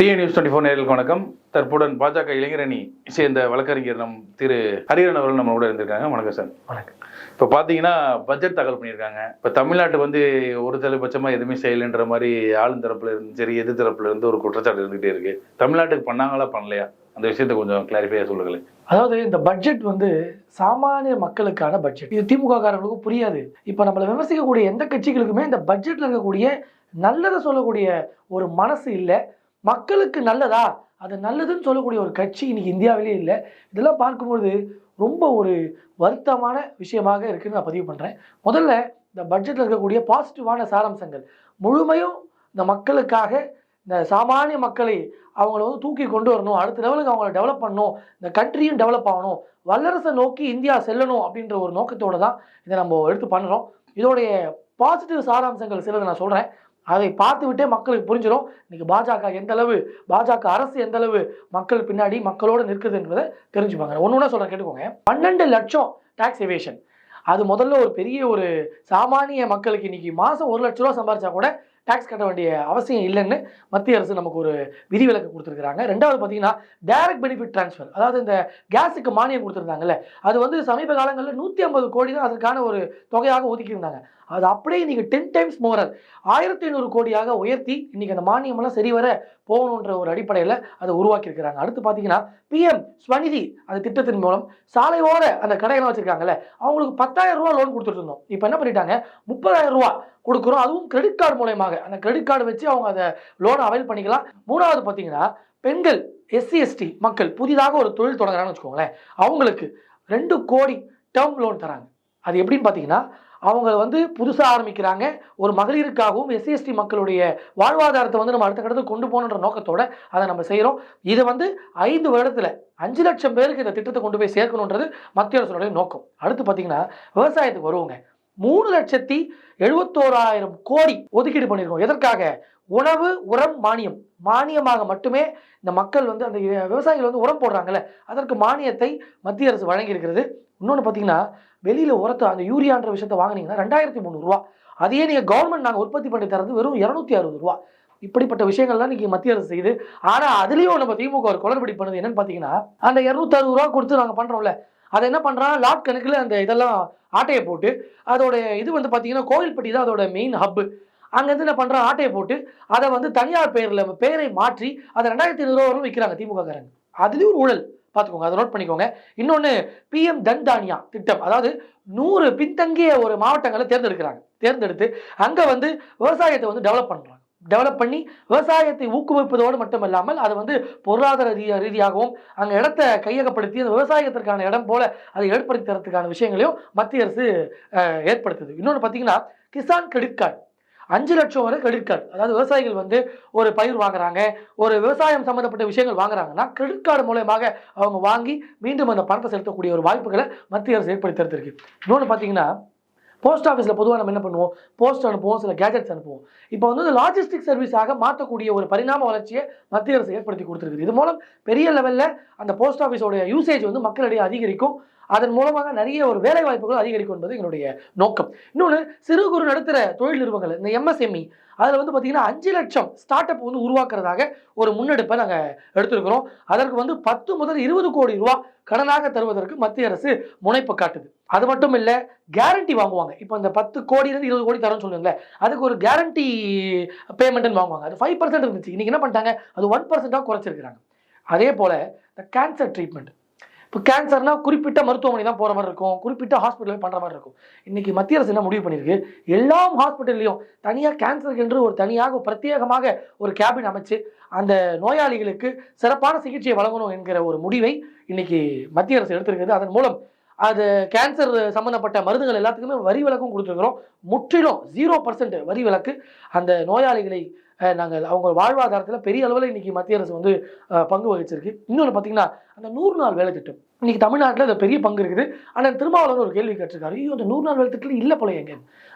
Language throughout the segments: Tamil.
டிஏ நியூஸ் டுவெண்ட்டி ஃபோர் நேர்களுக்கு வணக்கம். தற்போடன் பாஜக இளைஞரணி சேர்ந்த வழக்கறிஞர் நம் திரு ஹரிஹரன் அவர்கள் நம்மளோட இருந்திருக்காங்க. வணக்கம் சார். வணக்கம். இப்போ பார்த்தீங்கன்னா பட்ஜெட் தாக்கல் பண்ணியிருக்காங்க. இப்போ தமிழ்நாட்டு வந்து ஒரு தலைபட்சமாக எதுவுமே செய்யலைன்ற மாதிரி ஆளும் தரப்புல இருந்து சரி எதிர் தரப்புல இருந்து ஒரு குற்றச்சாட்டு இருந்துகிட்டே இருக்கு. தமிழ்நாட்டுக்கு பண்ணாங்களா பண்ணலையா? அந்த விஷயத்தை கொஞ்சம் கிளாரிஃபையாக சொல்லுங்களேன். அதாவது இந்த பட்ஜெட் வந்து சாமானிய மக்களுக்கான பட்ஜெட் இது திமுக காரர்களுக்கு புரியாது. இப்போ நம்மளை விமர்சிக்கக்கூடிய எந்த கட்சிகளுக்குமே இந்த பட்ஜெட்ல இருக்கக்கூடிய நல்லதை சொல்லக்கூடிய ஒரு மனசு இல்லை. மக்களுக்கு நல்லதா? அது நல்லதுன்னு சொல்லக்கூடிய ஒரு கட்சி இன்னைக்கு இந்தியாவிலே இல்லை. இதெல்லாம் பார்க்கும்போது ரொம்ப ஒரு வருத்தமான விஷயமாக இருக்குன்னு நான் பதிவு பண்ணுறேன் முதல்ல இந்த பட்ஜெட்டில் இருக்கக்கூடிய பாசிட்டிவான சாராம்சங்கள். முழுமையும் இந்த மக்களுக்காக இந்த சாமானிய மக்களை அவங்கள வந்து தூக்கி கொண்டு வரணும். அடுத்த லெவலுக்கு அவங்கள டெவலப் பண்ணணும். இந்த கண்ட்ரியும் டெவலப் ஆகணும். வல்லரசை நோக்கி இந்தியா செல்லணும் அப்படின்ற ஒரு நோக்கத்தோடு தான் இதை நம்ம எடுத்து பண்ணுறோம் இதோடைய பாசிட்டிவ் சாராம்சங்கள் சிலது நான் சொல்கிறேன் அதை பார்த்துவிட்டே மக்களுக்கு புரிஞ்சிடும் இன்னைக்கு பாஜக எந்த அளவு பாஜக அரசு எந்த அளவு மக்கள் பின்னாடி மக்களோட நிற்குது என்பதை தெரிஞ்சுப்பாங்க. ஒன்று ஒன்றா சொல்கிறேன் கேட்டுக்கோங்க. பன்னெண்டு லட்சம் டேக்ஸ் எவேஷன் அது முதல்ல ஒரு பெரிய ஒரு சாமானிய மக்களுக்கு இன்னைக்கு மாதம் ஒரு லட்ச ரூபா சம்பாரிச்சா கூட டேக்ஸ் கட்ட வேண்டிய அவசியம் இல்லைன்னு மத்திய அரசு நமக்கு ஒரு விதிவிலக்கு கொடுத்துருக்காங்க ரெண்டாவது பார்த்தீங்கன்னா டைரக்ட் பெனிஃபிட் ட்ரான்ஸ்ஃபர் அதாவது இந்த கேஸுக்கு மானியம் கொடுத்துருந்தாங்கல்ல அது வந்து சமீப காலங்களில் நூற்றி ஐம்பது கோடி தான் அதற்கான ஒரு தொகையாக ஒதுக்கியிருந்தாங்க. அது அப்படியே இன்னைக்கு டென் டைம்ஸ் மோரல் ஆயிரத்தி ஐநூறு கோடியாக உயர்த்தி இன்றைக்கி அந்த மானியமெல்லாம் சரி வர போகணுன்ற ஒரு அடிப்படையில் அதை உருவாக்கியிருக்கிறாங்க. அடுத்து பார்த்தீங்கன்னா பிஎம் ஸ்வநிதி அந்த திட்டத்தின் மூலம் சாலையோர அந்த கடைகள்லாம் வச்சுருக்காங்கல்ல அவங்களுக்கு பத்தாயிரம் ரூபா லோன் கொடுத்துட்டு இருந்தோம். இப்போ என்ன பண்ணிட்டாங்க? முப்பதாயிரம் ரூபா கொடுக்குறோம். அதுவும் கிரெடிட் கார்டு மூலயமாக. அந்த கிரெடிட் கார்டு வச்சு அவங்க அதை லோனை அவைல் பண்ணிக்கலாம். மூணாவது பார்த்தீங்கன்னா பெண்கள் எஸ்சி எஸ்டி மக்கள் புதிதாக ஒரு தொழில் தொடங்குறாங்கன்னு வச்சுக்கோங்களேன். அவங்களுக்கு ரெண்டு கோடி டேர்ம் லோன் தராங்க. அது எப்படின்னு பார்த்தீங்கன்னா அவங்க வந்து புதுசாக ஆரம்பிக்கிறாங்க. ஒரு மகளிருக்காகவும் எஸ்சிஎஸ்டி மக்களுடைய வாழ்வாதாரத்தை வந்து நம்ம அடுத்த கட்டத்துக்கு கொண்டு போகணுன்ற நோக்கத்தோட அதை நம்ம செய்கிறோம் இது வந்து ஐந்து வருடத்தில் அஞ்சு லட்சம் பேருக்கு இந்த திட்டத்தை கொண்டு போய் சேர்க்கணுன்றது மத்திய அரசுடைய நோக்கம். அடுத்து பார்த்தீங்கன்னா விவசாயத்துக்கு வருவோங்க. மூணு லட்சத்தி எழுபத்தோராயிரம் கோடி ஒதுக்கீடு பண்ணியிருக்கோம். எதற்காக? உணவு உரம் மானியம். மானியமாக மட்டுமே இந்த மக்கள் வந்து அந்த விவசாயிகள் வந்து உரம் போடுறாங்கல்ல அதற்கு மானியத்தை மத்திய அரசு வழங்கியிருக்கிறது. இன்னொன்று பார்த்தீங்கன்னா வெளியில் உரத்தை அந்த யூரியான்ற விஷயத்தை வாங்குனீங்கன்னா ரெண்டாயிரத்தி முந்நூறுரூவா அதையே நீங்கள் கவர்மெண்ட் நாங்கள் உற்பத்தி பண்ணி தரது வெறும் இரநூத்தி அறுபது ரூபா. இப்படிப்பட்ட விஷயங்கள்லாம் இன்னைக்கு மத்திய அரசு செய்யுது. ஆனால் அதுலேயும் நம்ம திமுக ஒரு குளறுபடி பண்ணுது என்னன்னு பார்த்தீங்கன்னா அந்த இரநூத்தி அறுபது ரூபா கொடுத்து நாங்கள் பண்ணுறோம்ல அதை என்ன பண்ணுறான் லாட் கணக்கில் அந்த இதெல்லாம் ஆட்டையை போட்டு அதோட இது வந்து பார்த்தீங்கன்னா கோவில்பட்டி தான் அதோட மெயின் ஹப்பு அங்கேருந்து என்ன பண்ணுறான் ஆட்டையை போட்டு அதை வந்து தனியார் பெயரில் பெயரை மாற்றி அதை ரெண்டாயிரத்தி ஐநூறுரூவா வரைக்கும் விற்கிறாங்க திமுககாரங்க. அதுலேயும் ஒரு ஊழல். பார்த்துக்கோங்க அதை நோட் பண்ணிக்கோங்க. இன்னொன்று பிஎம் தன்தானியா திட்டம். அதாவது நூறு பின்தங்கிய ஒரு மாவட்டங்களை தேர்ந்தெடுக்கிறாங்க. தேர்ந்தெடுத்து அங்கே வந்து விவசாயத்தை வந்து டெவலப் பண்ணுறாங்க டெவலப் பண்ணி விவசாயத்தை ஊக்குவிப்பதோடு மட்டுமல்லாமல் அதை வந்து பொருளாதார ரீதியாகவும் அங்கே இடத்த கையகப்படுத்தி அந்த விவசாயத்திற்கான இடம் போல அதை ஏற்படுத்தி தரத்துக்கான விஷயங்களையும் மத்திய அரசு ஏற்படுத்துது. இன்னொன்று பார்த்தீங்கன்னா கிசான் கிரெடிட் கார்டு. அஞ்சு லட்சம் வரை கிரெடிட் கார்டு. அதாவது விவசாயிகள் வந்து ஒரு பயிர் வாங்குறாங்க ஒரு விவசாயம் சம்மந்தப்பட்ட விஷயங்கள் வாங்குறாங்கன்னா கிரெடிட் கார்டு மூலயமாக அவங்க வாங்கி மீண்டும் அந்த பணத்தை செலுத்தக்கூடிய ஒரு வாய்ப்புகளை மத்திய அரசு ஏற்படுத்தி தருத்திருக்கு. இன்னொன்று பார்த்தீங்கன்னா போஸ்ட் ஆஃபீஸில் பொதுவாக நம்ம என்ன பண்ணுவோம்? போஸ்ட் அனுப்புவோம் சில கேஜெட்ஸ் அனுப்புவோம். இப்போ வந்து லாஜிஸ்டிக் சர்வீஸாக மாற்றக்கூடிய ஒரு பரிணாம வளர்ச்சியை மத்திய அரசு ஏற்படுத்தி கொடுத்துருக்குது. இது மூலம் பெரிய லெவலில் அந்த போஸ்ட் ஆஃபீஸோடைய யூசேஜ் வந்து மக்களிடையே அதிகரிக்கும். அதன் மூலமாக நிறைய ஒரு வேலை வாய்ப்புகள் அதிகரிக்கும் என்பது எங்களுடைய நோக்கம். இன்னொன்று சிறு குறு நடுத்தர தொழில் நிறுவனங்கள் இந்த எம்எஸ்எம்இ அதில் வந்து பார்த்தீங்கன்னா அஞ்சு லட்சம் ஸ்டார்ட் அப் வந்து உருவாக்குறதாக ஒரு முன்னெடுப்பை நாங்கள் எடுத்திருக்கிறோம். அதற்கு வந்து பத்து முதல் இருபது கோடி ரூபா கடனாக தருவதற்கு மத்திய அரசு முனைப்பு காட்டுது. அது மட்டும் இல்லை கேரண்டி வாங்குவாங்க. இப்போ இந்த பத்து கோடியிலேருந்து இருபது கோடி தரோம்னு சொல்லுங்களேன் அதுக்கு ஒரு கேரண்டி பேமெண்ட்னு வாங்குவாங்க. அது ஃபைவ் பர்சன்ட் இருந்துச்சு. இன்றைக்கி என்ன பண்ணிட்டாங்க? அது ஒன் பர்சன்ட்டாக குறைச்சிருக்கிறாங்க. அதே போல் இந்த கேன்சர் ட்ரீட்மெண்ட் இப்போ கேன்சர்னா குறிப்பிட்ட மருத்துவமனை தான் போகிற மாதிரி இருக்கும். குறிப்பிட்ட ஹாஸ்பிட்டலில் பண்ணுற மாதிரி இருக்கும். இன்றைக்கி மத்திய அரசு என்ன முடிவு பண்ணியிருக்கு? எல்லா ஹாஸ்பிட்டல்லையும் தனியாக கேன்சருக்கு என்று ஒரு தனியாக பிரத்யேகமாக ஒரு கேபின் அமைச்சு அந்த நோயாளிகளுக்கு சிறப்பான சிகிச்சையை வழங்கணும் என்கிற ஒரு முடிவை இன்றைக்கி மத்திய அரசு எடுத்திருக்கிறது அதன் மூலம் அது கேன்சர் சம்பந்தப்பட்ட மருந்துகள் எல்லாத்துக்குமே வரி விலக்கும் கொடுத்துருக்குறோம். முற்றிலும் ஜீரோ பர்சன்ட் வரி விலக்கு அந்த நோயாளிகளை நாங்கள் அவங்க வாழ்வாதாரத்தில் பெரிய அளவில் இன்னைக்கு மத்திய அரசு வந்து பங்கு வகிச்சிருக்கு. இன்னொன்று பார்த்தீங்கன்னா அந்த நூறு நாள் வேலை திட்டம் இன்றைக்கி தமிழ்நாட்டில் அது பெரிய பங்கு இருக்குது. அண்ணன் திருமாவளவன் ஒரு கேள்வி கேட்டிருக்காரு. ஐயோ அந்த நூறு நாள் வேலை இல்லை போல எங்க?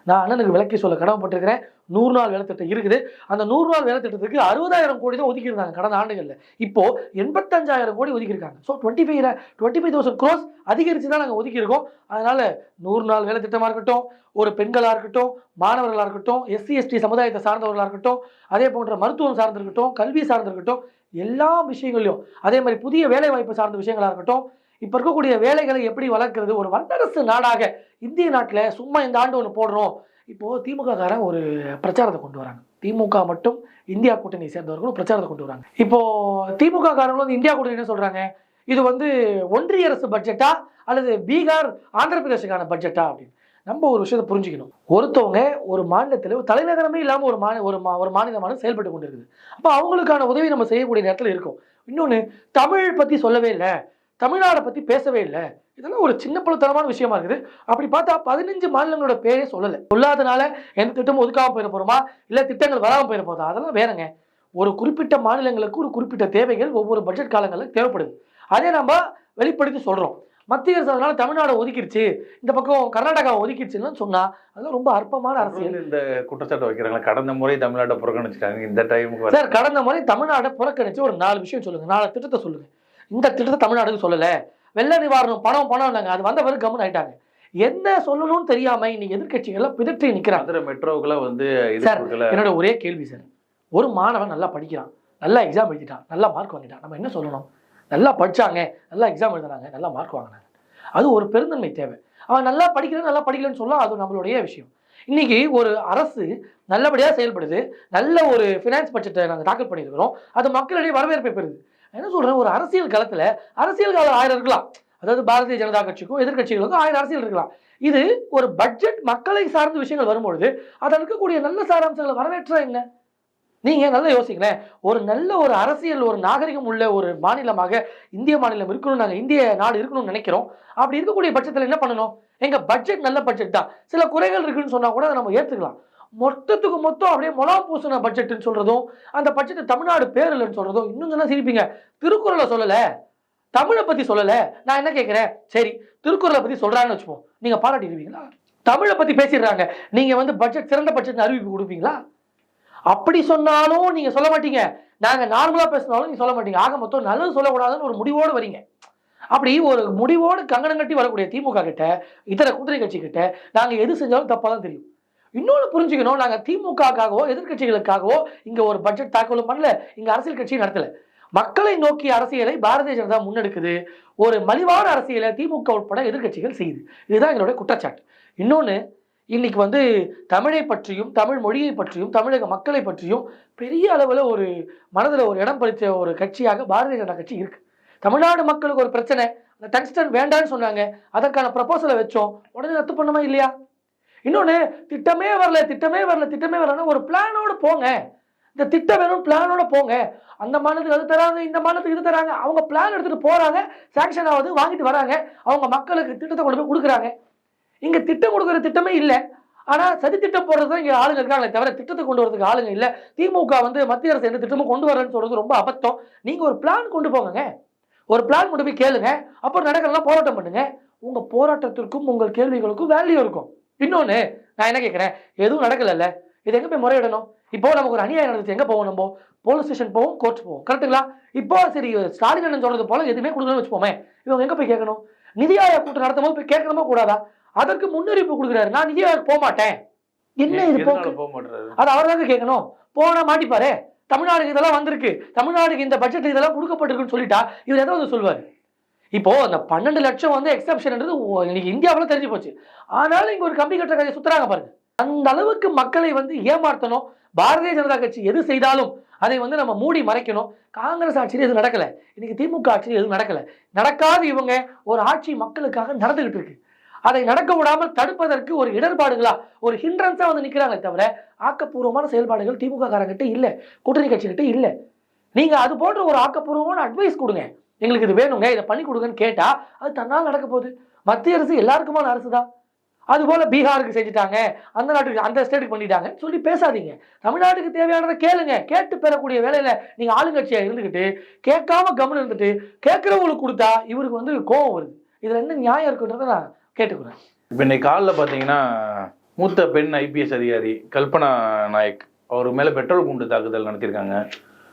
நான் அண்ணனுக்கு விளக்கி சொல்ல கடமைப்பட்டிருக்கிறேன். நூறு நாள் வேலைத்திட்டம் இருக்குது. அந்த நூறு நாள் வேலை திட்டத்துக்கு அறுபதாயிரம் கோடி தான் ஒதுக்கியிருந்தாங்க கடந்த ஆண்டுகளில். இப்போ எண்பத்தஞ்சாயிரம் கோடி ஒதுக்கியிருக்காங்க. So twenty five twenty five thousand crores அதிகரித்து தான் நாங்கள் ஒதுக்கியிருக்கோம். அதனால் நூறு நாள் வேலைத்திட்டமாக இருக்கட்டும் ஒரு பெண்களாக இருக்கட்டும் மாணவர்களாக இருக்கட்டும் எஸ்சி எஸ்டி சமுதாயத்தை சார்ந்தவர்களாக இருக்கட்டும் அதே போன்ற மருத்துவம் சார்ந்திருக்கட்டும் கல்வி சார்ந்திருக்கட்டும் எல்லா விஷயங்களையும் அதே மாதிரி புதிய வேலைவாய்ப்பு சார்ந்த விஷயங்களாக இருக்கட்டும் இப்போ இருக்கக்கூடிய வேலைகளை எப்படி வளர்க்குறது? ஒரு வல்லரசு நாடாக இந்திய நாட்டில் சும்மா இந்த ஆண்டு ஒன்று போடுறோம். இப்போது திமுககாரன் ஒரு பிரச்சாரத்தை கொண்டு வராங்க. திமுக மட்டும் இந்தியா கூட்டணி சேர்ந்தவர்களும் பிரச்சாரத்தை கொண்டு வராங்க. இப்போது திமுக காரங்களும் வந்து இந்தியா கூட்டணி என்ன சொல்கிறாங்க இது வந்து ஒன்றிய அரசு பட்ஜெட்டா? அல்லது பீகார் ஆந்திர பிரதேசுக்கான பட்ஜெட்டா? அப்படின்னு. நம்ம ஒரு விஷயத்தை புரிஞ்சுக்கணும். ஒருத்தவங்க ஒரு மாநிலத்தில் தலைநகரமே இல்லாமல் ஒரு மாநில ஒரு மா ஒரு மாநிலமான செயல்பட்டு கொண்டு இருக்குது அப்போ அவங்களுக்கான உதவி நம்ம செய்யக்கூடிய நேரத்தில் இருக்கும். இன்னொன்று தமிழ் பற்றி சொல்லவே இல்லை. தமிழ்நாடை பற்றி பேசவே இல்லை. இதெல்லாம் ஒரு சின்ன பழுத்தனமான விஷயமா இருக்குது. அப்படி பார்த்தா பதினஞ்சு மாநிலங்களோட பேரே சொல்லலை. சொல்லாதனால எந்த திட்டமும் ஒதுக்காம போயிட போகிறோமா இல்லை திட்டங்கள் வராமல் போயிட போதா? அதெல்லாம் வேறங்க. ஒரு குறிப்பிட்ட மாநிலங்களுக்கு ஒரு குறிப்பிட்ட தேவைகள் ஒவ்வொரு பட்ஜெட் காலங்களில் தேவைப்படுது. அதே நம்ம வெளிப்படுத்தி சொல்கிறோம் மத்திய அரசு அதனால தமிழ்நாடு ஒதுக்கிடுச்சு. இந்த பக்கம் கர்நாடகா ஒதுக்கிடுச்சுன்னு சொன்னா அதெல்லாம் ரொம்ப அற்பமான அரசியல். இந்த குற்றச்சாட்டு வைக்கிறாங்களா. கடந்த முறை தமிழ்நாட்டை புறக்கணிச்சிட்டாங்க. இந்த டைமுக்கு சார் கடந்த முறை தமிழ்நாடை புறக்கணிச்சு ஒரு நாலு விஷயம் சொல்லுங்க. நாலு திட்டத்தை சொல்லுங்க. இந்த திட்டத்தை தமிழ்நாடுக்கு சொல்லல. வெள்ள நிவாரணம் பணம் பணம் நாங்க அது வந்த பிறகு கம்மன் ஆயிட்டாங்க. என்ன சொல்லணும்னு தெரியாம இன்னைக்கு எதிர்க்கட்சிகள்லாம் பிதற்றி நிக்கிறாங்க. மதுரை மெட்ரோவுக்குலாம் வந்து சார், என்னோட ஒரே கேள்வி சார். ஒரு மாணவன் நல்லா படிக்கிறான். நல்லா எக்ஸாம் எழுதிட்டான். நல்லா மார்க் வாங்கிட்டான். நம்ம என்ன சொல்லணும்? நல்லா படிச்சாங்க. நல்லா எக்ஸாம் எழுதுனாங்க. நல்லா மார்க் வாங்கினாங்க. அது ஒரு பெருந்தன்மை தேவை. அவன் நல்லா படிக்கிறேன் நல்லா படிக்கலன்னு சொல்லலாம் அது நம்மளுடைய விஷயம். இன்னைக்கு ஒரு அரசு நல்லபடியாக செயல்படுது. நல்ல ஒரு ஃபினான்ஸ் பட்ஜெட்டை நாங்கள் தாக்கல் பண்ணியிருக்கிறோம். அது மக்களிடையே வரவேற்பை பெறுது. என்ன சொல்கிறேன் ஒரு அரசியல் களத்தில் அரசியல் காலம் ஆயிரம் இருக்கலாம். அதாவது பாரதிய ஜனதா கட்சிக்கும் எதிர்க்கட்சிகளுக்கும் ஆயிரம் அரசியல் இருக்கலாம். இது ஒரு பட்ஜெட் மக்களை சார்ந்த விஷயங்கள் வரும்பொழுது அதில் இருக்கக்கூடிய நல்ல சாராம்சங்களை வரவேற்றா என்ன? நீங்க நல்லா யோசிங்களேன். ஒரு நல்ல ஒரு அரசியல் ஒரு நாகரிகம் உள்ள ஒரு மாநிலமாக இந்திய மாநிலம் இருக்கணும் நாங்கள் இந்திய நாடு இருக்கணும்னு நினைக்கிறோம். அப்படி இருக்கக்கூடிய பட்சத்தில் என்ன பண்ணணும்? எங்கள் பட்ஜெட் நல்ல பட்ஜெட் தான். சில குறைகள் இருக்குன்னு சொன்னால் கூட அதை நம்ம ஏற்றுக்கலாம் மொத்தத்துக்கு மொத்தம் அப்படியே முலாம் பூசின பட்ஜெட்னு சொல்கிறதும் அந்த பட்ஜெட் தமிழ்நாடு பேர் இல்லைன்னு சொல்கிறதும் இன்னும் சொன்னால் சிரிப்பீங்க. திருக்குறளை சொல்லலை. தமிழை பற்றி சொல்லலை. நான் என்ன கேட்குறேன் சரி திருக்குறளை பற்றி சொல்றாங்கன்னு வச்சுப்போம். நீங்கள் பாராட்டிடுவீங்களா தமிழை பற்றி பேசிடுறாங்க. நீங்கள் வந்து பட்ஜெட் சிறந்த பட்ஜெட் அறிவிப்பு கொடுப்பீங்களா? அப்படி சொன்னாலும் நீங்கள் சொல்ல மாட்டீங்க. நாங்கள் நார்மலாக பேசினாலும் நீங்கள் சொல்ல மாட்டீங்க. ஆக மொத்தம் நல்லது சொல்லக்கூடாதுன்னு ஒரு முடிவோடு வரீங்க. அப்படி ஒரு முடிவோடு கங்கணம் கட்டி வரக்கூடிய திமுக கிட்ட இதர கூட்டணி கட்சி கிட்ட எது செஞ்சாலும் தப்பாக தான் தெரியும். இன்னொன்று புரிஞ்சுக்கணும் நாங்கள் திமுகக்காகவோ எதிர்க்கட்சிகளுக்காகவோ இங்கே ஒரு பட்ஜெட் தாக்கலும் பண்ணல இங்கே அரசியல் கட்சியும் நடத்தலை. மக்களை நோக்கிய அரசியலை பாரதிய ஜனதா முன்னெடுக்குது. ஒரு மலிவான அரசியலை திமுக உட்பட எதிர்க்கட்சிகள் செய்யுது. இதுதான் எங்களுடைய குற்றச்சாட்டு. இன்னொன்று இன்னைக்கு வந்து தமிழை பற்றியும் தமிழ் மொழியை பற்றியும் தமிழக மக்களை பற்றியும் பெரிய அளவில் ஒரு மனதில் ஒரு இடம் பறித்த ஒரு கட்சியாக பாரதிய ஜனதா கட்சி இருக்கு. தமிழ்நாடு மக்களுக்கு ஒரு பிரச்சனை. அந்த டங்ஸ்டன் வேண்டான்னு சொன்னாங்க. அதற்கான ப்ரப்போசலை வச்சோம். உடனே ரத்து பண்ணுமா இல்லையா? இன்னொன்று திட்டமே வரல திட்டமே வரல திட்டமே வரலன்னா ஒரு பிளானோடு போங்க. இந்த திட்டம் வேணும் பிளானோட போங்க. அந்த மாநிலத்துக்கு அது தராங்க இந்த மாநிலத்துக்கு இது தராங்க. அவங்க பிளான் எடுத்துகிட்டு போகிறாங்க சாங்ஷன் ஆகுது வாங்கிட்டு வராங்க. அவங்க மக்களுக்கு திட்டத்தை கொண்டு போய் கொடுக்குறாங்க. இங்கே திட்டம் கொடுக்குற திட்டமே இல்லை. ஆனால் சதி திட்டம் போடுறது தான் இங்கே ஆளுங்க இருக்காங்களே தவிர திட்டத்தை கொண்டு வரதுக்கு ஆளுங்க இல்லை. திமுக வந்து மத்திய அரசு எந்த திட்டமும் கொண்டு வரேன்னு சொல்கிறது ரொம்ப அபத்தம். நீங்கள் ஒரு பிளான் கொண்டு போங்க ஒரு பிளான் கொண்டு போய் கேளுங்க. அப்புறம் நடக்கலாம் போராட்டம் பண்ணுங்க. உங்கள் போராட்டத்திற்கும் உங்கள் கேள்விகளுக்கும் வேல்யூ இருக்கும். இன்னொன்னு நான் என்ன கேட்கிறேன் எதுவும் நடக்கலல்ல. இது எங்க போய் முறையிடணும்? இப்போ நமக்கு ஒரு அநியாயம் நடந்துச்சு. எங்க போவோம் நம்ம? போலீஸ் ஸ்டேஷன் போவோம் கோர்ட் போவோம். கரெக்ட்டுங்களா இப்போ சரி ஸ்டாலின் அண்ணன் சொல்றது போல எதுவுமே கொடுக்கணும்னு வச்சுப்போமே. இவங்க எங்க போய் கேட்கணும்? நிதி ஆயோக் கூட்டம் நடத்தும் போது போய் கேட்கணுமா கூடாதா? அதற்கு முன்னறிவிப்பு கொடுக்குறாரு. நான் நிதி ஆயோக் போக மாட்டேன். என்ன இது போக மாட்டாரு அது அவர் தாங்க கேட்கணும். போனா மாட்டிப்பாரு. தமிழ்நாடுக்கு இதெல்லாம் வந்திருக்கு. தமிழ்நாடுக்கு இந்த பட்ஜெட் இதெல்லாம் கொடுக்கப்பட்டிருக்குன்னு சொல்லிட்டா இவர் எதை வந்து சொல்லுவார்? இப்போ அந்த பன்னெண்டு லட்சம் வந்து எக்ஸப்ஷன்ன்றது இன்னைக்கு இந்தியாவில் தெரிஞ்சு போச்சு. ஆனாலும் இங்க ஒரு கம்பி கட்டுற கதையை சுத்துறாங்க பாருங்க. அந்த அளவுக்கு மக்களை வந்து ஏமாற்றணும் பாரதிய ஜனதா கட்சி எது செய்தாலும் அதை வந்து நம்ம மூடி மறைக்கணும். காங்கிரஸ் ஆட்சியில் எதுவும் நடக்கல. இன்னைக்கு திமுக ஆட்சியில் எதுவும் நடக்கல. நடக்காது இவங்க ஒரு ஆட்சி மக்களுக்காக நடந்துகிட்டு இருக்கு. அதை நடக்க விடாமல் தடுப்பதற்கு ஒரு இடர்பாடுகளா ஒரு ஹிண்ட்ரன்ஸா வந்து நிற்கிறாங்களே தவிர ஆக்கப்பூர்வமான செயல்பாடுகள் திமுக காரங்கிட்ட இல்லை கூட்டணி கட்சிகிட்ட இல்லை. நீங்க அது போன்ற ஒரு ஆக்கப்பூர்வமான அட்வைஸ் கொடுங்க. எங்களுக்கு இது வேணுங்க இதை பண்ணி கொடுங்கன்னு கேட்டால் அது தன்னால் நடக்க போகுது. மத்திய அரசு எல்லாருக்குமான அரசு தான் அதுபோல் பீகாருக்கு செஞ்சுட்டாங்க அந்த நாட்டுக்கு அந்த ஸ்டேட்டுக்கு பண்ணிட்டாங்கன்னு சொல்லி பேசாதீங்க. தமிழ்நாட்டுக்கு தேவையானதை கேளுங்க. கேட்டு பெறக்கூடிய வேலையில் நீங்கள் ஆளுங்கட்சியாக இருந்துக்கிட்டு கேட்காம கவனம் இருந்துட்டு கேட்குறவங்களுக்கு கொடுத்தா இவருக்கு வந்து கோவம் வருது. இதில் என்ன நியாயம் இருக்குன்றதை நான் கேட்டுக்கிறேன். இப்போ இன்னைக்கு காலில் பார்த்தீங்கன்னா மூத்த பெண் ஐபிஎஸ் அதிகாரி கல்பனா நாயக் அவர் மேலே பெட்ரோல் குண்டு தாக்குதல் நடத்தியிருக்காங்க.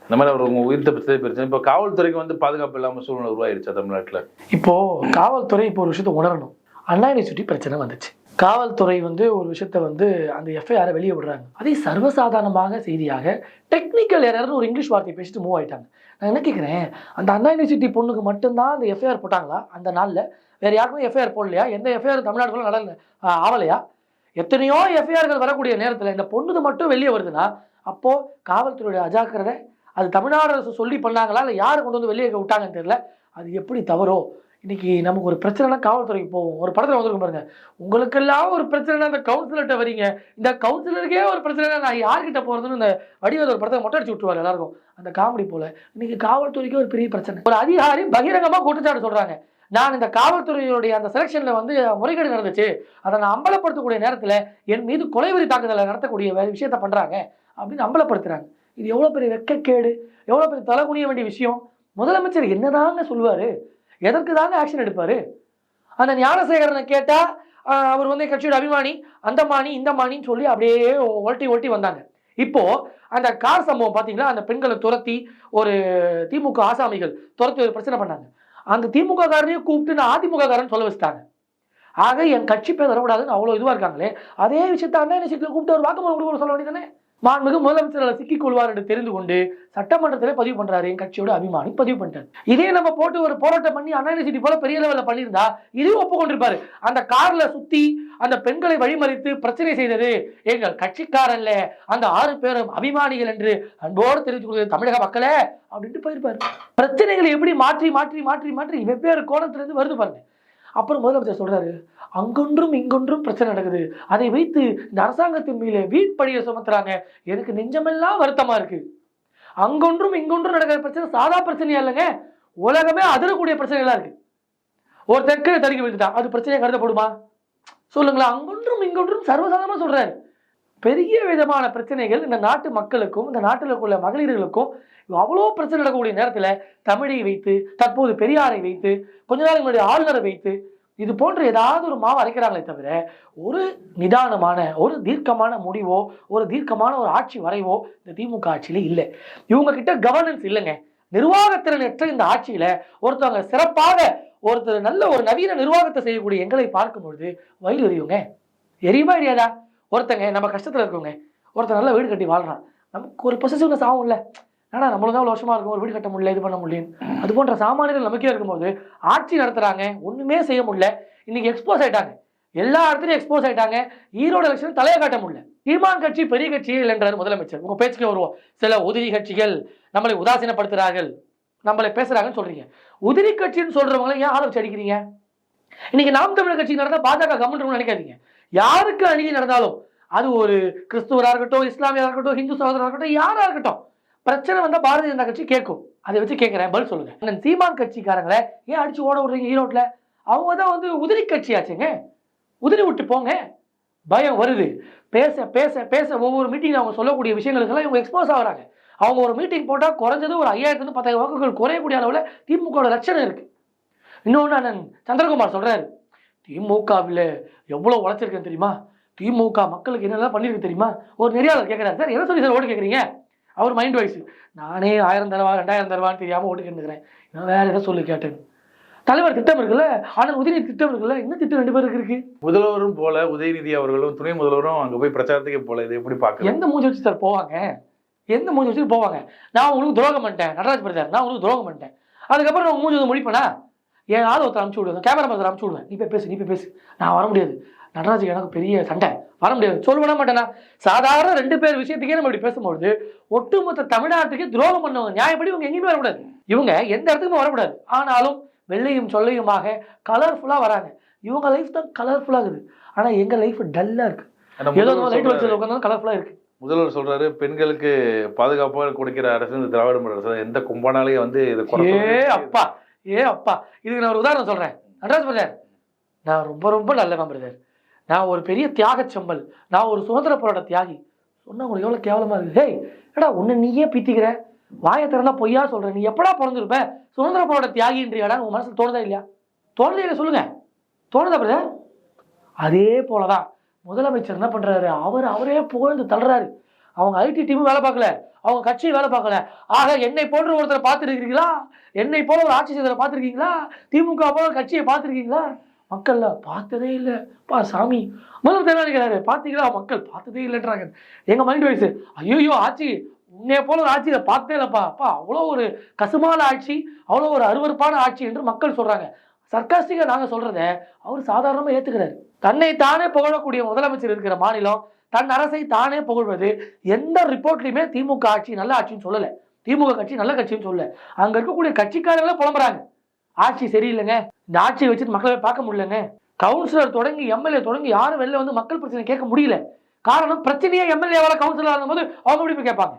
இந்த மாதிரி அவர் உங்கள் உயிர் தப்பிச்சதே பிரச்சனை. இப்போ காவல்துறைக்கு வந்து பாதுகாப்பு இல்லாமல் சூழ்நிலை உருவாயிருச்சா தமிழ்நாட்டில்? இப்போது காவல்துறை இப்போ ஒரு விஷயத்தை உணரணும். அண்ணா யூனிவர்சிட்டி பிரச்சனை வந்துச்சு. காவல்துறை வந்து ஒரு விஷயத்த வந்து அந்த எஃப்ஐஆரை வெளியே விடுறாங்க. அதே சர்வசாதாரணமாக செய்தியாக டெக்னிக்கல் எரர்னு ஒரு இங்கிலீஷ் வார்த்தை பேசிட்டு மூவ் ஆயிட்டாங்க. நான் என்ன கேட்குறேன் அந்த அண்ணா யூனிவர்சிட்டி பொண்ணுக்கு மட்டும்தான் அந்த எஃப்ஐஆர் போட்டாங்களா? அந்த நாளில். வேறு யாருக்குமே எஃப்ஐஆர் போடலையா? எந்த எஃப்ஐஆர் தமிழ்நாட்டுக்குள்ள நடல ஆவலையா? எத்தனையோ எஃப்ஐஆர்கள் வரக்கூடிய நேரத்தில் இந்த பொண்ணுது மட்டும் வெளியே வருதுன்னா அப்போது காவல்துறையுடைய அஜாக்கிரதை அது தமிழ்நாடு அரசு சொல்லி பண்ணாங்களா? இல்லை யார் கொண்டு வந்து வெளியே விட்டாங்கன்னு தெரியல. அது எப்படி தவறோ? இன்னைக்கு நமக்கு ஒரு பிரச்சனைனா காவல்துறைக்கு போவோம். ஒரு படத்தில் வந்திருக்கும் பாருங்க. உங்களுக்கெல்லாம் ஒரு பிரச்சனைனா அந்த கவுன்சிலர்கிட்ட வரீங்க. இந்த கவுன்சிலருக்கே ஒரு பிரச்சனைனா நான் யார்கிட்ட போகிறதுன்னு இந்த வடிவேல் ஒரு படத்தை மொட்டை அடிச்சு விட்டுருவாரு எல்லாருக்கும். அந்த காமெடி போல. இன்னைக்கு காவல்துறைக்கே ஒரு பெரிய பிரச்சனை. ஒரு அதிகாரி பகிரங்கமாக குற்றச்சாட்டு சொல்கிறாங்க நான் இந்த காவல்துறையுடைய அந்த செலெக்ஷனில் வந்து முறைகேடு நடந்துச்சு. அதை நான் அம்பலப்படுத்தக்கூடிய நேரத்தில் என் மீது கொலைவெறி தாக்குதலை நடத்தக்கூடிய விஷயத்த பண்ணுறாங்க அப்படின்னு அம்பலப்படுத்துகிறாங்க இது எவ்வளோ பெரிய வெக்கக்கேடு எவ்வளோ பெரிய தலை குனிய வேண்டிய விஷயம்? முதலமைச்சர் என்னதாங்க சொல்லுவார்? எதற்கு தாங்க ஆக்ஷன் எடுப்பார்? அந்த ஞானசேகரனை கேட்டால் அவர் வந்து கட்சியோட அபிமானி அந்த மாணி இந்த மாணின்னு சொல்லி அப்படியே ஒல்ட்டி ஒல்ட்டி வந்தாங்க. இப்போது அந்த கார் சம்பவம் பார்த்தீங்கன்னா அந்த பெண்களை துரத்தி ஒரு திமுக ஆசாமிகள் துரத்தி ஒரு பிரச்சனை பண்ணாங்க. அந்த திமுக காரனையும் கூப்பிட்டு நான் அதிமுக காரன் சொல்ல வச்சுட்டாங்க. ஆக என் கட்சி பேர் வரக்கூடாதுன்னு அவ்வளோ இதுவாக இருக்காங்களே? அதே விஷயத்த அண்ணா யூனிவர்சிட்டியில் கூப்பிட்டு ஒரு வாக்குமூலம் கொடுக்க சொல்ல வேண்டியதானே மாண்புமிகு முதலமைச்சர் அதில் சிக்கிக் கொள்வார் என்று தெரிந்து கொண்டு சட்டமன்றத்திலே பதிவு பண்றாரு. என் கட்சியோட அபிமானி பதிவு பண்ணிட்டாரு இதே நம்ம போட்டு ஒரு போராட்டம் பண்ணி அண்ணா யூனிவர்சிட்டி போல பெரிய லெவலில் பண்ணியிருந்தா இதையும் ஒப்புக்கொண்டிருப்பாரு. அந்த கார்ல சுத்தி அந்த பெண்களை வழிமறித்து பிரச்சனை செய்தது எங்கள் கட்சிக்காரல்ல அந்த ஆறு பேரும் அபிமானிகள் என்று அன்போடு தெரிவித்துக் கொள்வது தமிழக மக்களே அப்படின்ட்டு போயிருப்பாரு. பிரச்சனைகளை எப்படி மாற்றி மாற்றி மாற்றி மாற்றி வெவ்வேறு கோணத்திலிருந்து வருது பாருங்க. அப்புறம் முதலமைச்சர் சொல்கிறாரு அங்கொன்றும் இங்கொன்றும் பிரச்சனை நடக்குது. அதை வைத்து இந்த அரசாங்கத்தின் மேலே வீட்படியை சுமத்துறாங்க. எனக்கு நெஞ்சமெல்லாம் வருத்தமாக இருக்கு. அங்கொன்றும் இங்கொன்றும் நடக்கிற பிரச்சனை சாதா பிரச்சனையா இல்லைங்க. உலகமே அதிரக்கூடிய பிரச்சனைகளாக இருக்கு. ஒரு தெற்கு தடுக்கி விழுந்துட்டான் அது பிரச்சனையாக கருதப்படுமா? சொல்லுங்களேன். அங்கொன்றும் இங்கொன்றும் சர்வசாதாரணமா சொல்கிறாரு பெரிய விதமான பிரச்சனைகள் இந்த நாட்டு மக்களுக்கும் இந்த நாட்டில் உள்ள மகளிர்களுக்கும் அவ்வளோ பிரச்சனை நடக்கக்கூடிய நேரத்தில் தமிழை வைத்து தற்போது பெரியாரை வைத்து கொஞ்ச நாள் எங்களுடைய ஆளுநரை வைத்து இது போன்ற ஏதாவது ஒரு மாவு அரைக்கிறாங்களே தவிர ஒரு நிதானமான ஒரு தீர்க்கமான முடிவோ ஒரு தீர்க்கமான ஒரு ஆட்சி வரைவோ இந்த திமுக ஆட்சியில் இல்லை. இவங்க கிட்ட கவர்னன்ஸ் இல்லைங்க. நிர்வாகத்திறனற்ற இந்த ஆட்சியில ஒருத்தவங்க சிறப்பாக ஒருத்தர் நல்ல ஒரு நவீன நிர்வாகத்தை செய்யக்கூடிய எங்களை பார்க்கும் பொழுது வயிறு எரியுங்க. எரியுமா எரியாதா? ஒருத்தங்க நம்ம கஷ்டத்தில் இருக்கவங்க ஒருத்தர் நல்லா வீடு கட்டி வாழ்கிறான் நமக்கு ஒரு பொசிசிவ்னஸ் ஆகும்ல ஏன்னா நம்மளும் தான் அவ்வளோ வருஷமாக இருக்கும் ஒரு வீடு கட்ட முடியல இது பண்ண முடியும் அது போன்ற சாமானியர்கள் நமக்கே இருக்கும்போது ஆட்சி நடத்துகிறாங்க ஒன்றுமே செய்ய முடியல. இன்னைக்கு எக்ஸ்போஸ் ஆகிட்டாங்க எல்லா இடத்துலையும் எக்ஸ்போஸ் ஆயிட்டாங்க. ஈரோடு எலெக்ஷன் தலையை காட்ட முடியல. தீர்மான் கட்சி பெரிய கட்சி இல்லைன்றார் முதலமைச்சர். உங்கள் பேச்சுக்கே வருவோம். சில உதிரி கட்சிகள் நம்மளை உதாசீனப்படுத்துகிறார்கள் நம்மளை பேசுகிறாங்கன்னு சொல்கிறீங்க உதிரி கட்சின்னு சொல்றவங்களை ஏன் ஆள வச்சு அடிக்கிறீங்க? இன்னைக்கு நாம் தமிழர் கட்சி நடந்தால் பாஜக கவர்மெண்ட் நினைக்காதீங்க. யாருக்கு அநீதி நடந்தாலும் அது ஒரு கிறிஸ்துவராக இருக்கட்டும் இஸ்லாமியாக இருக்கட்டும் ஹிந்து சகோதரா இருக்கட்டும் யாராக இருக்கட்டும் பிரச்சனை வந்தால் பாரதிய ஜனதா கட்சி கேட்கும். அதை வச்சு கேட்குறேன் பதில் சொல்லுங்க. அண்ணன் சீமான் கட்சிக்காரங்களை ஏன் அடிச்சு ஓட விடுறீங்க ஈரோட்டில்? அவங்க தான் வந்து உதிரி கட்சியாச்சுங்க. உதிரி விட்டு போங்க. பயம் வருது. பேச பேச பேச ஒவ்வொரு மீட்டிங் அவங்க சொல்லக்கூடிய விஷயங்களுக்கெல்லாம் இவங்க எக்ஸ்போஸ் ஆகிறாங்க. அவங்க ஒரு மீட்டிங் போட்டால் குறைஞ்சது ஒரு ஐயாயிரத்துலேருந்து பத்தாயிரம் வாக்குகள் குறையக்கூடிய அளவில் திமுகவோட லட்சணம் இருக்குது இன்னொன்று அண்ணன் சந்திரகுமார் சொல்கிறாரு திமுகவில் எவ்வளோ உழைச்சிருக்கேன் தெரியுமா? திமுக மக்களுக்கு என்னெல்லாம் பண்ணியிருக்கு தெரியுமா? ஒரு நெறியாளர் கேட்குறாரு சார் என்ன சொல்லி சார் ஓட்டு கேட்குறீங்க? அவர் மைண்ட் வாய்ஸ் நானே ஆயிரம் தரவா ரெண்டாயிரம் தரவான்னு தெரியாமல் ஓட்டு கேட்டுக்கிறேன் நான் வேற எதை சொல்லி கேட்டேன்? தலைவர் திட்டம் இருக்குல்ல ஆனால் உதயநிதி திட்டம் இருக்குல்ல என்ன திட்டம் ரெண்டு பேருக்கு இருக்கு? முதல்வரும் போல உதயநிதி அவர்களும் துணை முதல்வரும் அங்க போய் பிரச்சாரத்துக்கே போல இது எப்படி பார்க்கலாம் எந்த மூஞ்சி வச்சு சார் போவாங்க? எந்த மூஞ்சி வச்சுட்டு போவாங்க? நான் உங்களுக்கு துரோகம் பண்ணிட்டேன் நடராஜ் பிரதர் நான் உங்களுக்கு துரோகம் பண்ணிட்டேன். அதுக்கப்புறம் நான் மூஞ்சி முடிப்பேனா? ஆள் ஒருத்தர் அனுப்பிச்சு விடுவேன் கேமரா பர்சன் அனுப்பிச்சு விடுவேன் நீ போய் பேசு நீ போய் பேசு. நான் வர முடியாது. நடராஜுக்கு எனக்கு பெரிய சண்டை. வர முடியாது. சொல்லுவேனா மாட்டேனா? சாதாரண ரெண்டு பேர் விஷயத்துக்கே நம்ம இப்படி பேசும்பொழுது ஒட்டுமொத்த தமிழ்நாட்டுக்கே துரோகம் பண்ணவங்க நியாயப்படி இவங்க எங்கேயுமே வரக்கூடாது. இவங்க எந்த இடத்துக்குமே வரக்கூடாது. ஆனாலும் வெள்ளையும் சொல்லையுமாக கலர்ஃபுல்லாக வராங்க. இவங்க லைஃப் தான் கலர்ஃபுல்லாகுது ஆனால் எங்கள் லைஃப் டல்லாக இருக்கு. ஆனா ஏதோ லைட் வச்சு உட்காந்து கலர்ஃபுல்லாக இருக்கு. முதல்வர் சொல்றாரு பெண்களுக்கு பாதுகாப்பாக கொடுக்கிற அரசு இந்த திராவிட அரசு எந்த கும்பனாலேயும் வந்து இது. அப்பா. ஏ அப்பா இதுக்கு நான் ஒரு உதாரணம் சொல்கிறேன் நடராஜ் பிரதர் நான் ரொம்ப ரொம்ப நல்லவன் பிரதர் நான் ஒரு பெரிய தியாகச் செம்பல் நான் ஒரு சுதந்திர போராட்ட தியாகி. சொன்னால் உங்களுக்கு எவ்வளோ கேவலமாக இருக்குது? ஹேய் ஏடா உன்னை நீயே பித்திக்கிற? வாயை திறந்தா பொய்யா சொல்ற? நீ எப்படா பிறந்திருப்ப சுதந்திர போராட்ட தியாகின்றியாடா உங்கள் மனசில் தோணுதா இல்லையா? தோணுதே இல்லை சொல்லுங்க. தோணுதா பிரதர் அதே போலதான். முதலமைச்சர் என்ன பண்ணுறாரு அவர் அவரே புகழ்ந்து தள்ளுறாரு. அவங்க ஐடி டீமும் வேலை பார்க்கல. அவங்க கட்சியில் வேலை பார்க்கல. ஆக என்னை போன்ற ஒருத்தரை பார்த்துருக்கீங்களா என்னை போல ஒரு ஆட்சி செய்தரை பார்த்துருக்கீங்களா? திமுக போல கட்சியை பார்த்துருக்கீங்களா? மக்கள்ல பார்த்ததே இல்லை. பா சாமி. முதல்வர் என்ன பார்த்தீங்களா? மக்கள் பார்த்ததே இல்லைன்றாங்க. எங்க மைண்ட் வயசு ஐயோ ஆட்சி. உன்னைய போல ஒரு ஆட்சியை பார்த்தே இல்லைப்பா. அப்பா அவ்வளோ ஒரு கசுமான ஆட்சி அவ்வளோ ஒரு அருவருப்பான ஆட்சி என்று மக்கள் சொல்றாங்க. சர்க்காஸ்டிக்கா நாங்க சொல்றத அவர் சாதாரணமா ஏத்துக்கிறாரு. தன்னை தானே புகழக்கூடிய முதலமைச்சர் இருக்கிற மாநிலம் தன் அரசை தானே புகழ்வது? எந்த ரிப்போர்ட்லையுமே திமுக ஆட்சி நல்ல ஆட்சின்னு சொல்லலை. திமுக கட்சி நல்ல கட்சின்னு சொல்லல. அங்க இருக்கக்கூடிய கட்சிக்காரங்களே புலம்புறாங்க. ஆட்சி சரியில்லைங்க. இந்த ஆட்சியை வச்சுட்டு மக்களை பார்க்க முடியலங்க. கவுன்சிலர் தொடங்கி எம்எல்ஏ தொடங்கி யாரும் வெளில வந்து மக்கள் பிரச்சனை கேட்க முடியல. காரணம் பிரச்சனையே எம்எல்ஏவால கவுன்சிலர் ஆகும்போது அவங்க எப்படி போய் கேட்பாங்க?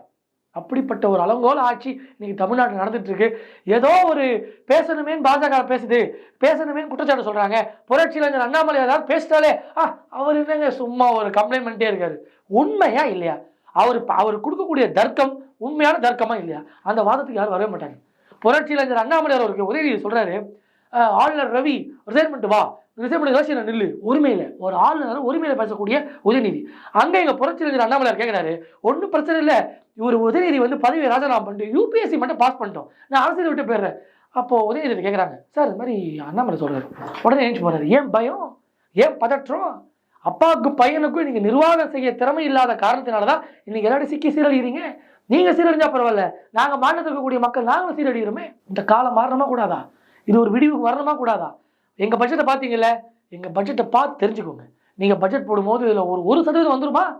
அப்படிப்பட்ட ஒரு அலங்கோல ஆட்சி இன்னைக்கு தமிழ்நாட்டில் நடந்துட்டு இருக்கு ஏதோ ஒரு பேசணுமேன்னு பாஜக பேசுது. பேசணுமேன்னு குற்றச்சாட்டு சொல்றாங்க. புரட்சியிலஞ்சர் அண்ணாமலை ஏதாவது பேசிட்டாலே ஆ அவர் என்னங்க சும்மா ஒரு கம்ப்ளைண்ட்டே இருக்காரு. உண்மையா இல்லையா? அவர் அவர் கொடுக்கக்கூடிய தர்க்கம் உண்மையான தர்க்கமா இல்லையா? அந்த வாதத்துக்கு யாரும் வரவே மாட்டாங்க. புரட்சியிலஞ்சர் அண்ணாமலையார் அவருக்கு உதவி சொல்றாரு. ஆளுநர் ரவி ரிசைன்மெண்ட் வா? ரிசைன்மெண்ட் யோசிச்சு நில்லு. உரிமையில. ஒரு ஆளுநர் உரிமையில பேசக்கூடிய உதயநிதி. அங்க எங்க புரட்சியிலஞ்சர் அண்ணாமலையார் கேட்கிறாரு ஒன்றும் பிரச்சனை இல்லை. இவர் உதயநிதி வந்து பதவியை ராஜினாமா பண்ணிட்டு யூபிஎஸ்சி மட்டும் பாஸ் பண்ணிட்டோம். நான் அரசியல் விட்டு போயிடுறேன். அப்போ உதயநிதி கேட்குறாங்க சார் இந்த மாதிரி அண்ணாமலை சொல்றாரு. உடனே எழுந்து போறாரு. ஏன் பயம்? ஏன் பதற்றம்? அப்பாவுக்கு பையனுக்கும் நீங்கள் நிர்வாகம் செய்ய திறமை இல்லாத காரணத்தினால தான் இன்னைக்கு எல்லாரும் சிக்கி சீரழிகிறீங்க. நீங்க சீரழிஞ்சா பரவாயில்ல. நாங்க மாநிலத்தில் இருக்கக்கூடிய மக்கள் நாங்களும் சீரழிகிறோமே. இந்த காலம் மாறணுமா கூடாதா? இது ஒரு விடிவுக்கு வரணுமா கூடாதா? எங்கள் பட்ஜெட்டை பார்த்தீங்கல்ல எங்கள் பட்ஜெட்டை பார்த்து தெரிஞ்சுக்கோங்க. நீங்கள் பட்ஜெட் போடும்போது இதில் ஒரு ஒரு சதவீதம் வந்துருமா?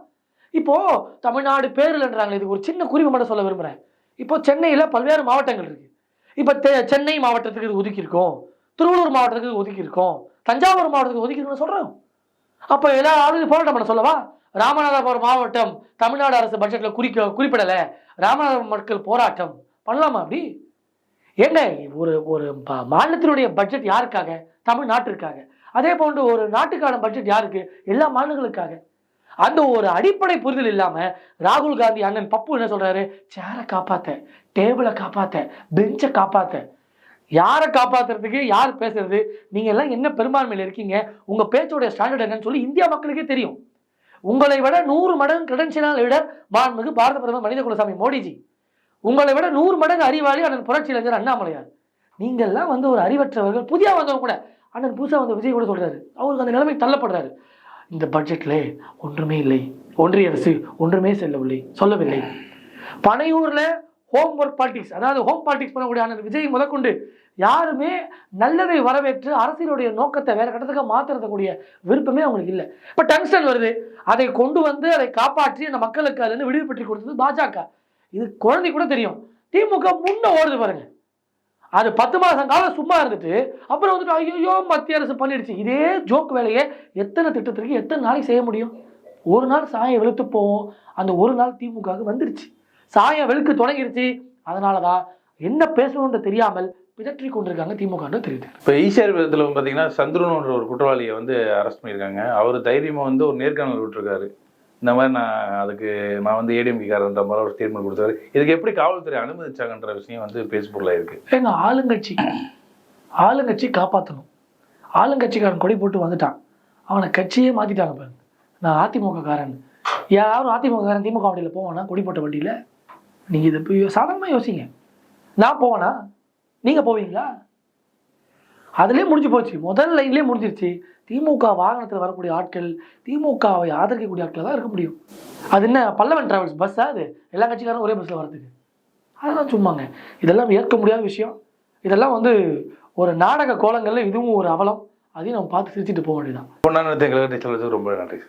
இப்போது தமிழ்நாடு பேரில்ன்றாங்களே இது ஒரு சின்ன குறிப்பு மட்டும் சொல்ல விரும்புகிறேன் இப்போ சென்னையில் பல்வேறு மாவட்டங்கள் இருக்குது இப்போ தெ- சென்னை மாவட்டத்துக்கு இது ஒதுக்கியிருக்கோம். திருவள்ளூர் மாவட்டத்துக்கு இது தஞ்சாவூர் மாவட்டத்துக்கு ஒதுக்கி சொல்கிறோம் அப்போ எல்லா ஆளுநரும் போராட்டம் பண்ண சொல்லவா? ராமநாதபுரம் மாவட்டம் தமிழ்நாடு அரசு பட்ஜெட்டில் குறிக்க குறிப்பிடலை. ராமநாதபுரம் மக்கள் போராட்டம் பண்ணலாமா அப்படி? ஏங்க ஒரு ஒரு மாநிலத்தினுடைய பட்ஜெட் யாருக்காக? தமிழ்நாட்டிற்காக. அதே போன்று ஒரு நாட்டுக்கான பட்ஜெட் யாருக்கு? எல்லா மாநிலங்களுக்காக. அந்த ஒரு அடிப்படை புரிதல் இல்லாமல் ராகுல் காந்தி அண்ணன் பப்பு என்ன சொல்கிறாரு சேரை காப்பாற்ற டேபிளை காப்பாற்ற பெஞ்சை காப்பாற்ற யாரை காப்பாற்றுறதுக்கு யார் பேசுறது? நீங்கள் எல்லாம் என்ன பெரும்பான்மையில் இருக்கீங்க? உங்கள் பேச்சோட ஸ்டாண்டர்ட் என்னன்னு சொல்லி இந்தியா மக்களுக்கே தெரியும். உங்களை விட நூறு மடங்கு கிரெடென்ஷியல் விட மாண்புமிகு பாரத பிரதமர் மனித குலசாமி மோடிஜி. உங்களை விட நூறு மடங்கு அறிவாளி அண்ணன் புரட்சி இளைஞர் அண்ணாமலையார். நீங்கள்லாம் வந்து ஒரு அறிவற்றவர்கள் புதிய வந்தவங்க கூட. அண்ணன் புதுசாக வந்த விஜய் கூட சொல்கிறாரு அவருக்கு அந்த நிலைமை தள்ளப்படுறாரு. இந்த பட்ஜெட்டில் ஒன்றுமே இல்லை. ஒன்றிய அரசு ஒன்றுமே செல்லவில்லை. சொல்லவில்லை. பனையூரில் ஹோம் ஒர்க் பாலிடிக்ஸ் அதாவது ஹோம் பாலிடிக்ஸ் பண்ணக்கூடிய அண்ணன் விஜய் முதற்கொண்டு யாருமே நல்லதை வரவேற்று அரசியலுடைய நோக்கத்தை வேற கட்டத்துக்கு மாற்றுறதுக்கூடிய விருப்பமே அவங்களுக்கு இல்லை. இப்போ டங்ஸ்டன் வருது. அதை கொண்டு வந்து அதை காப்பாற்றி அந்த மக்களுக்கு அதுலேருந்து விடுவிப்பற்றி விடுவி கொடுத்தது பாஜக. இது குழந்தை கூட தெரியும். திமுக முன்ன ஓடுது பாருங்க. அது பத்து மாதம் காலம் சும்மா இருந்துட்டு அப்புறம் வந்துட்டு ஐயோ மத்திய அரசு பண்ணிடுச்சு. இதே ஜோக் வேலையை எத்தனை திட்டத்திற்கு எத்தனை நாளைக்கு செய்ய முடியும்? ஒரு நாள் சாயம் வெளுத்து போவோம். அந்த ஒரு நாள் திமுகவுக்கு வந்துருச்சு. சாயம் வெளுக்க தொடங்கிருச்சு. அதனாலதான் என்ன பேசணும்னு தெரியாமல் பிதற்றி கொண்டிருக்காங்க திமுகன்னு தெரியுது. இப்போ ஈசிஆர் விதத்தில் பார்த்தீங்கன்னா சந்துருன்ற ஒரு குற்றவாளியை வந்து அரெஸ்ட் பண்ணியிருக்காங்க. அவர் தைரியமாக வந்து ஒரு நேர்காணல் விட்டுருக்காரு. இந்த மாதிரி நான் அதுக்கு நான் வந்து ஏடிஎம்காரன்ற மாதிரி ஒரு ஸ்டேட்மெண்ட் கொடுத்தாரு. இதுக்கு எப்படி காவல்துறை அனுமதிச்சாங்கன்ற விஷயம் வந்து பேஸ்புக்கில் இருக்குது எங்கள் ஆளுங்கட்சி ஆளுங்கட்சி காப்பாற்றணும் ஆளுங்கட்சிக்காரன் கொடி போட்டு வந்துட்டான். அவனை கட்சியே மாற்றிட்டாங்க பாருங்க. நான் அதிமுக காரன். யாரும் அதிமுக காரன் திமுக வண்டியில் போவானா? கொடி போட்ட வண்டியில்? நீங்கள் இதை சாதாரணமாக யோசிங்க. நான் போவேனா? நீங்கள் போவீங்களா? அதுலேயே முடிஞ்சு போச்சு. முதல் லைன்லேயே முடிஞ்சிருச்சு. திமுக வாகனத்தில் வரக்கூடிய ஆட்கள் திமுகவை ஆதரிக்கக்கூடிய ஆட்கள் தான் இருக்க முடியும். அது என்ன? பல்லவன் டிராவல்ஸ் பஸ்ஸா அது? எல்லா கட்சிக்காரும் ஒரே பஸ்ஸில் வரதுக்கு அதெல்லாம் சும்மாங்க. இதெல்லாம் ஏற்க முடியாத விஷயம். இதெல்லாம் வந்து ஒரு நாடக கோலங்களில் இதுவும் ஒரு அவலம். அதையும் நம்ம பார்த்து சிரிச்சுட்டு போக வேண்டியதான் பொன்னான எங்களுக்கு சொல்றதுக்கு ரொம்ப நன்றி.